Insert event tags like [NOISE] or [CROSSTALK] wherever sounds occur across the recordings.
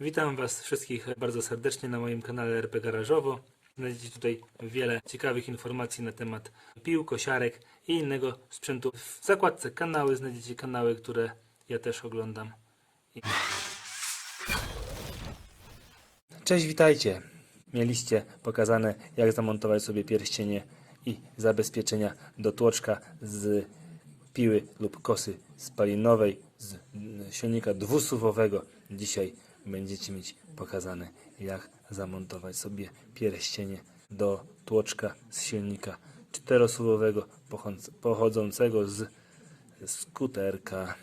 Witam Was wszystkich bardzo serdecznie na moim kanale RP Garażowo. Znajdziecie tutaj wiele ciekawych informacji na temat pił, kosiarek i innego sprzętu. W zakładce kanały znajdziecie kanały, które ja też oglądam. I- Cześć, witajcie. Mieliście pokazane jak zamontować sobie pierścienie i zabezpieczenia do tłoczka z piły lub kosy spalinowej z silnika dwusuwowego. Dzisiaj będziecie mieć pokazane jak zamontować sobie pierścienie do tłoczka z silnika czterosuwowego pochodząc- pochodzącego z skuterka.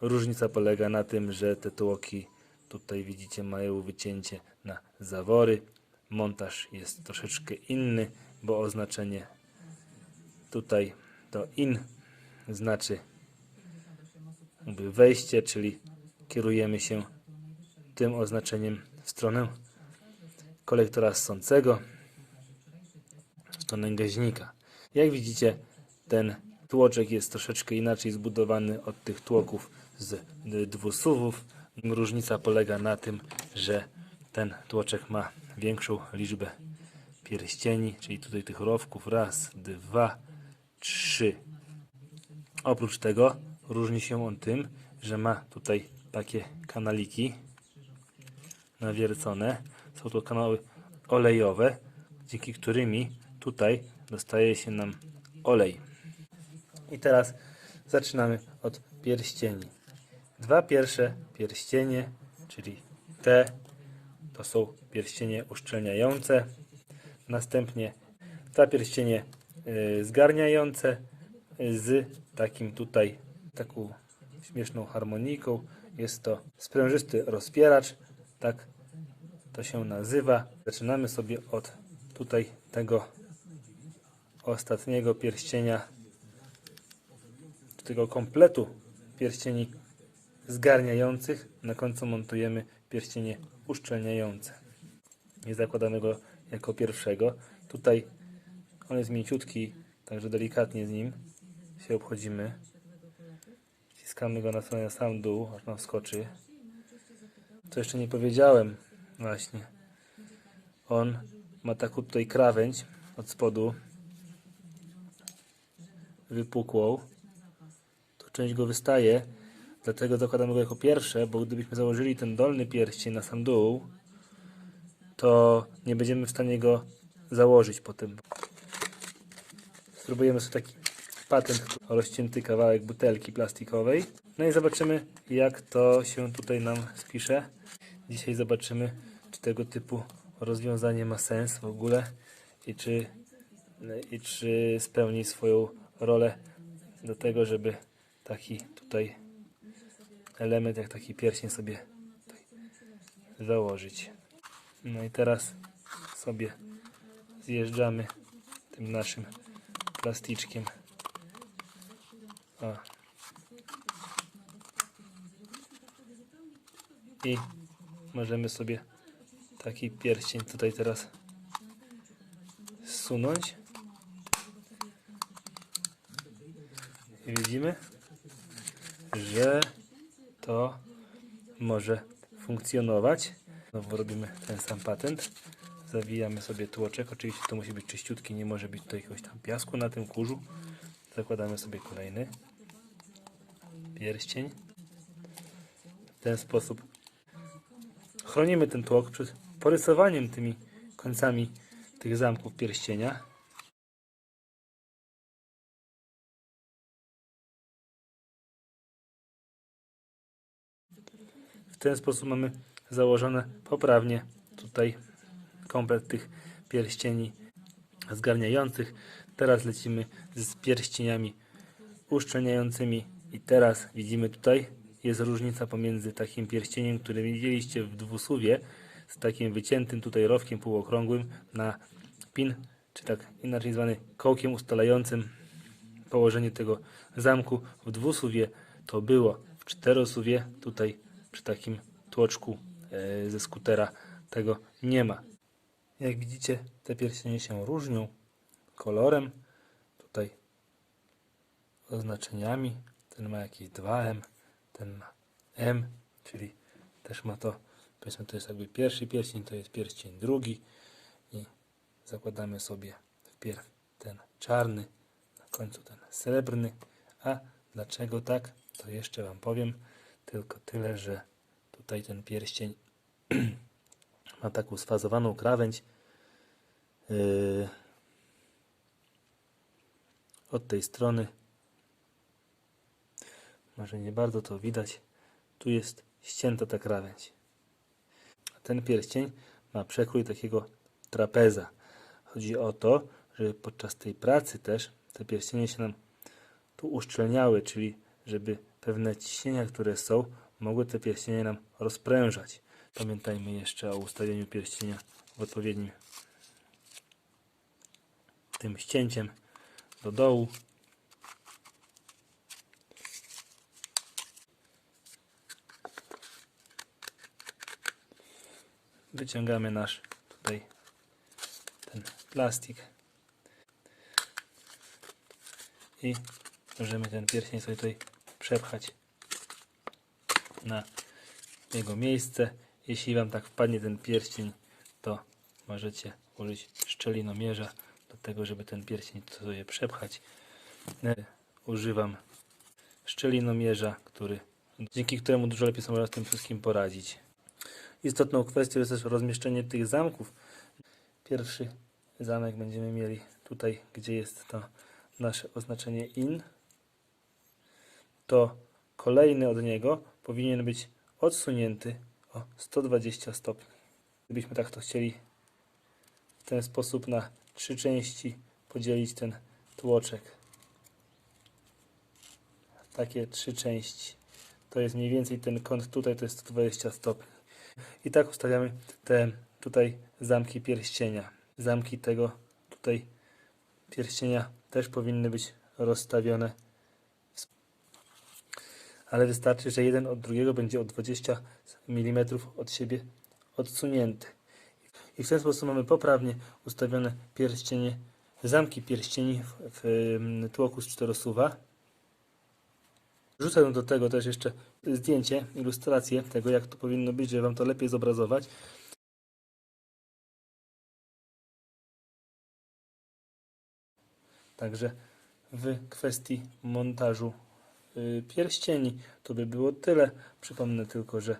Różnica polega na tym, że te tłoki tutaj widzicie mają wycięcie na zawory. Montaż jest troszeczkę inny, bo oznaczenie tutaj to in znaczy wejście, czyli kierujemy się tym oznaczeniem w stronę kolektora ssącego, w stronę gaźnika. Jak widzicie, ten tłoczek jest troszeczkę inaczej zbudowany od tych tłoków z dwusuwów. Różnica polega na tym, że ten tłoczek ma większą liczbę pierścieni, czyli tutaj tych rowków raz, dwa, trzy. Oprócz tego różni się on tym, że ma tutaj takie kanaliki nawiercone. Są to kanały olejowe, dzięki którymi tutaj dostaje się nam olej. I teraz zaczynamy od pierścieni. Dwa pierwsze pierścienie, czyli te, to są pierścienie uszczelniające. Następnie dwa pierścienie y, zgarniające y, z takim tutaj, taką śmieszną harmoniką. Jest to sprężysty rozpieracz, tak to się nazywa. Zaczynamy sobie od tutaj tego ostatniego pierścienia, tego kompletu pierścieni zgarniających. Na końcu montujemy pierścienie uszczelniające. Nie zakładamy go jako pierwszego. Tutaj on jest mięciutki, także delikatnie z nim się obchodzimy. Wciskamy go na stronę sam dół, aż nam skoczy. Co jeszcze nie powiedziałem, właśnie. On ma taką tutaj krawędź od spodu wypukłą. Tu część go wystaje, dlatego zakładamy go jako pierwsze, bo gdybyśmy założyli ten dolny pierścień na sam dół, to nie będziemy w stanie go założyć potem. Spróbujemy sobie taki patent, rozcięty kawałek butelki plastikowej. No i zobaczymy, jak to się tutaj nam spisze. Dzisiaj zobaczymy, czy tego typu rozwiązanie ma sens w ogóle i czy, i czy spełni swoją rolę do tego, żeby taki tutaj element, jak taki pierścień sobie założyć. No i teraz sobie zjeżdżamy tym naszym plasticzkiem. O. I możemy sobie taki pierścień tutaj teraz zsunąć. I widzimy, że to może funkcjonować. Znowu robimy ten sam patent. Zawijamy sobie tłoczek. Oczywiście to musi być czyściutki, nie może być tutaj jakiegoś tam piasku na tym kurzu. Zakładamy sobie kolejny pierścień. W ten sposób chronimy ten tłok przed porysowaniem tymi końcami tych zamków pierścienia. W ten sposób mamy założone poprawnie tutaj komplet tych pierścieni zgarniających. Teraz lecimy z pierścieniami uszczelniającymi i teraz widzimy tutaj jest różnica pomiędzy takim pierścieniem, który widzieliście w dwusuwie z takim wyciętym tutaj rowkiem półokrągłym na pin, czy tak inaczej zwany kołkiem ustalającym położenie tego zamku. W dwusuwie to było w czterosuwie tutaj przy takim tłoczku e, ze skutera tego nie ma. Jak widzicie te pierścienie się różnią kolorem. Tutaj oznaczeniami. Ten ma jakieś 2M ten ma M czyli też ma to Powiedzmy, to jest jakby pierwszy pierścień, to jest pierścień drugi i zakładamy sobie wpierw ten czarny, na końcu ten srebrny. A dlaczego tak, to jeszcze Wam powiem. Tylko tyle, że tutaj ten pierścień [CLEARS THROAT] ma taką sfazowaną krawędź. Yy, od tej strony może nie bardzo to widać. Tu jest ścięta ta krawędź. Ten pierścień ma przekrój takiego trapeza. Chodzi o to, żeby podczas tej pracy też te pierścienie się nam tu uszczelniały, czyli żeby pewne ciśnienia, które są, mogły te pierścienie nam rozprężać. Pamiętajmy jeszcze o ustawieniu pierścienia w odpowiednim tym ścięciem do dołu. Wyciągamy nasz tutaj ten plastik i możemy ten pierścień sobie tutaj przepchać na jego miejsce. Jeśli Wam tak wpadnie ten pierścień, to możecie użyć szczelinomierza do tego, żeby ten pierścień sobie przepchać. E, Używam szczelinomierza, który, dzięki któremu dużo lepiej sobie z tym wszystkim poradzić. Istotną kwestią jest też rozmieszczenie tych zamków. Pierwszy zamek będziemy mieli tutaj, gdzie jest to nasze oznaczenie IN. To kolejny od niego powinien być odsunięty o 120 stopni. Gdybyśmy tak to chcieli w ten sposób na trzy części podzielić ten tłoczek. Takie trzy części. To jest mniej więcej ten kąt tutaj, to jest 120 stopni. I tak ustawiamy te tutaj zamki pierścienia. Zamki tego tutaj pierścienia też powinny być rozstawione. Ale wystarczy, że jeden od drugiego będzie o 20 mm od siebie odsunięty. I w ten sposób mamy poprawnie ustawione pierścienie, zamki pierścieni w, w tłoku z czterosuwa. Wrzucę do tego też jeszcze zdjęcie, ilustrację tego, jak to powinno być, żeby Wam to lepiej zobrazować. Także w kwestii montażu y, pierścieni to by było tyle. Przypomnę tylko, że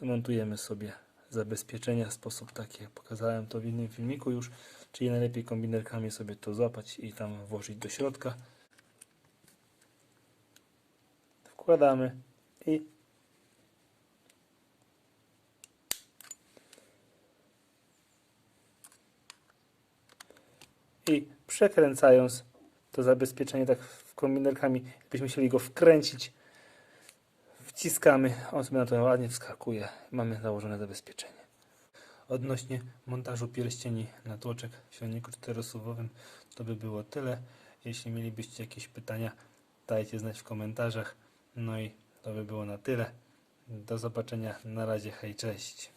montujemy sobie zabezpieczenia w sposób taki, jak pokazałem to w innym filmiku już, czyli najlepiej kombinerkami sobie to złapać i tam włożyć do środka. Wkładamy i i przekręcając to zabezpieczenie tak kombinerkami, jakbyśmy chcieli go wkręcić, wciskamy, on sobie na to ładnie wskakuje. Mamy założone zabezpieczenie. Odnośnie montażu pierścieni na tłoczek w silniku czterosuwowym to by było tyle. Jeśli mielibyście jakieś pytania, dajcie znać w komentarzach. No i to by było na tyle. Do zobaczenia. Na razie. Hej, cześć.